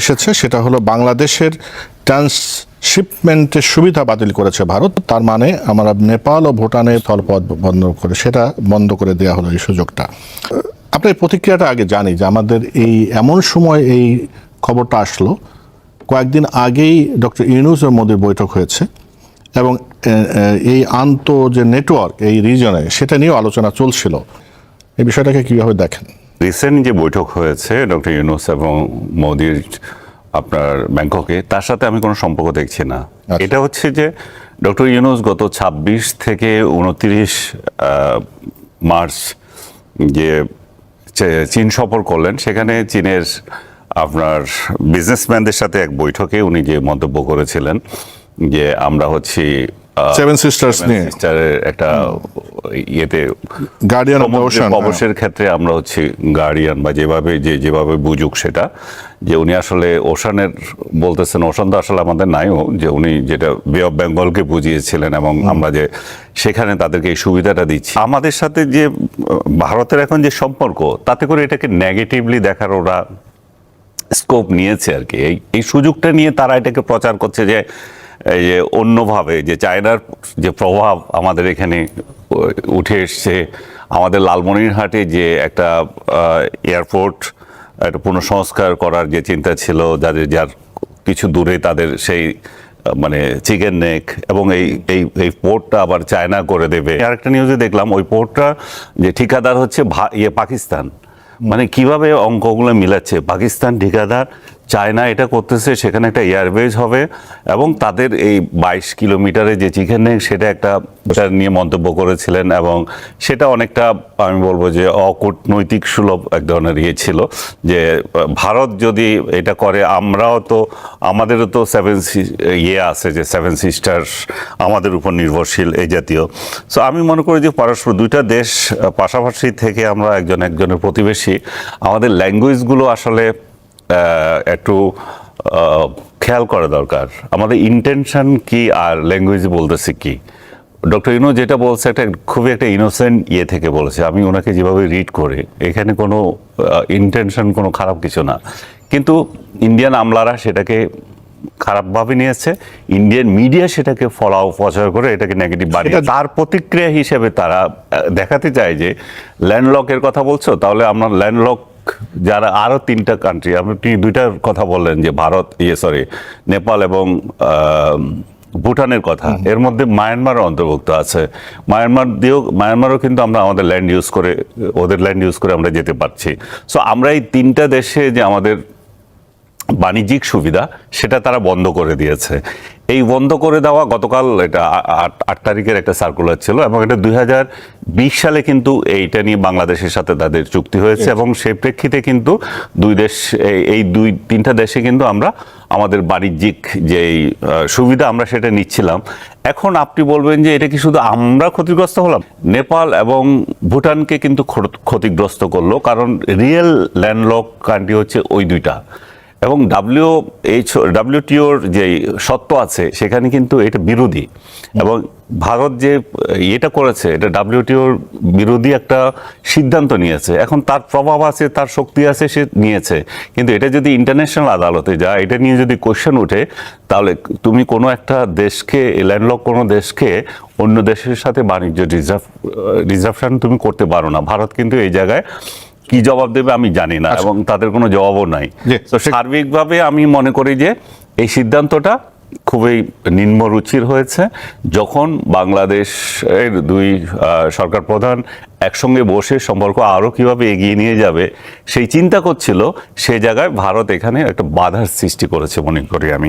এসেছে, সেটা হলো বাংলাদেশের ট্রান্সশিপমেন্টের সুবিধা বাতিল করেছে ভারত। তার মানে আমরা নেপাল ও ভুটানের স্থলপথ বন্ধ করে, সেটা বন্ধ করে দেওয়া হলো এই সুযোগটা। আপনার প্রতিক্রিয়াটা আগে জানি যে আমাদের এই এমন সময় এই খবরটা আসলো, কয়েকদিন আগেই ডক্টর ইউনুস ও মোদির বৈঠক হয়েছে এবং এই আন্ত যে নেটওয়ার্ক, এই রিজনে সেটা নিয়েও আলোচনা চলছিল। এই বিষয়টাকে কীভাবে দেখেন? রিসেন্ট যে বৈঠক হয়েছে ডক্টর ইউনুস এবং মোদির আপনার ব্যাংককে তার সাথে আমি কোনো সম্পর্ক দেখছি না। এটা হচ্ছে যে ডক্টর ইউনুস গত ২৬ থেকে উনত্রিশ মার্চ যে চীন সফর করলেন সেখানে চীনের আপনার বিজনেসম্যানদের সাথে এক বৈঠকে উনি যে মন্তব্য করেছিলেন যে আমরা হচ্ছি সেভেন সিস্টার্স নিয়ে। সিস্টারের একটা ইয়েতে গার্ডিয়ান ওশান প্রবেশের ক্ষেত্রে আমরা হচ্ছি গার্ডিয়ান বা যেভাবে যে যেভাবে বুঝুক সেটা। যে উনি আসলে ওশানের বলতেছেন ওশান তো আসলে আমাদের নাইও যে উনি যেটা বে অফ বেঙ্গলকে বুঝিয়েছিলেন এবং আমরা যে সেখানে তাদেরকে এই সুবিধাটা দিচ্ছি। আমাদের সাথে যে ভারতের এখন যে সম্পর্ক তাতে করে এটাকে নেগেটিভলি দেখার ওরা স্কোপ নিয়েছে আর কি। এই এই সুযোগটা নিয়ে তারা এটাকে প্রচার করছে যে এই যে অন্যভাবে যে চায়নার যে প্রভাব আমাদের এখানে উঠে এসছে, আমাদের লালমনিরহাটে যে একটা এয়ারপোর্ট একটা পুনঃসংস্কার করার যে চিন্তা ছিল, যাদের, যার কিছু দূরে তাদের সেই মানে চিকেন নেক এবং এই এই এই পোর্টটা আবার চায়না করে দেবে। আরেকটা নিউজে দেখলাম, ওই পোর্টটা যে ঠিকাদার হচ্ছে ইয়ে পাকিস্তান। মানে কীভাবে অঙ্কগুলো মিলাচ্ছে? পাকিস্তান ঠিকাদার চায়না এটা করতেছে, সেখানে একটা এয়ারওয়েজ হবে এবং তাদের এই বাইশ কিলোমিটারে যে চিকেন সেটা একটা নিয়ে মন্তব্য করেছিলেন এবং সেটা অনেকটা, আমি বলব যে অকূটনৈতিক সুলভ এক ধরনের ইয়ে ছিল যে, ভারত যদি এটা করে, আমরাও তো, আমাদেরও তো সেভেন ইয়ে আছে যে সেভেন সিস্টার আমাদের উপর নির্ভরশীল এই জাতীয়। সো আমি মনে করি যে পরস্পর দুইটা দেশ পাশাপাশি থেকে আমরা একজন একজনের প্রতিবেশী, আমাদের ল্যাঙ্গুয়েজগুলো আসলে একটু খেয়াল করা দরকার। আমাদের ইন্টেনশন কি আর ল্যাঙ্গুয়েজ বলতেছে কি? ডক্টর ইনো যেটা বলছে একটা খুবই একটা ইনোসেন্ট ইয়ে থেকে বলেছে। আমি ওনাকে যেভাবে রিড করে এখানে কোনো ইন্টেনশন কোনো খারাপ কিছু না। কিন্তু ইন্ডিয়ান আমলারা সেটাকে খারাপভাবে নিয়েছে ইন্ডিয়ান মিডিয়া সেটাকে ফলাও প্রচার করে এটাকে নেগেটিভ বানিয়ে তার প্রতিক্রিয়া হিসেবে তারা দেখাতে চায় যে ল্যান্ডলকের কথা বলছো তাহলে আমরা ল্যান্ডলক যারা আরও তিনটা কান্ট্রি আপনি দুইটার কথা বললেন যে ভারত ইয়ে সরি নেপাল এবং ভুটানের কথা। এর মধ্যে মায়ানমারও অন্তর্ভুক্ত আছে। মায়ানমার দিয়েও মায়ানমারও কিন্তু আমরা আমাদের ল্যান্ড ইউজ করে ওদের ল্যান্ড ইউজ করে আমরা যেতে পারছি। সো আমরা এই তিনটা দেশে যে আমাদের বাণিজ্যিক সুবিধা সেটা তারা বন্ধ করে দিয়েছে। এই বন্ধ করে দেওয়া গতকাল এটা আট তারিখের একটা সার্কুলার ছিল এবং এটা দুই হাজার বিশ সালে কিন্তু এইটা নিয়ে বাংলাদেশের সাথে তাদের চুক্তি হয়েছে এবং সেই প্রেক্ষিতে কিন্তু দুই দেশ এই- এই দুই তিনটা দেশে কিন্তু আমরা আমাদের বাণিজ্যিক যেই সুবিধা আমরা সেটা নিচ্ছিলাম। এখন আপনি বলবেন যে এটা কি শুধু আমরা ক্ষতিগ্রস্ত হলাম? নেপাল এবং ভুটানকে কিন্তু ক্ষতিগ্রস্ত করল কারণ রিয়েল ল্যান্ডলক কান্ট্রি হচ্ছে ওই দুইটা। এবং ডাব্লিউ এইচ ডাব্লিউটিওর যে সত্য আছে, সেখানে কিন্তু এটা বিরোধী। এবং ভারত যে এটা করেছে, এটা ডাব্লিউটিওর বিরোধী একটা সিদ্ধান্ত নিয়েছে। এখন তার প্রভাব আছে, তার শক্তি আছে, সে নিয়েছে। কিন্তু এটা যদি ইন্টারন্যাশনাল আদালতে যায়, এটা নিয়ে যদি কোশ্চেন ওঠে, তাহলে তুমি কোনো একটা দেশকে ল্যান্ডলক কোনো দেশকে, অন্য দেশের সাথে বাণিজ্য রিজার্ভ রিজার্ভশন তুমি করতে পারো না। ভারত কিন্তু এই জায়গায় কি জবাব দেবে আমি জানি না এবং তাদের কোনো জবাবও নাই। তো সার্বিকভাবে আমি মনে করি যে এই সিদ্ধান্তটা খুবই নিম্নরুচির হয়েছে। যখন বাংলাদেশের দুই সরকার প্রধান একসঙ্গে বসে সম্পর্ক আরও কীভাবে এগিয়ে নিয়ে যাবে সেই চিন্তা করছিল সেই জায়গায় ভারত এখানে একটা বাধার সৃষ্টি করেছে মনে করি আমি।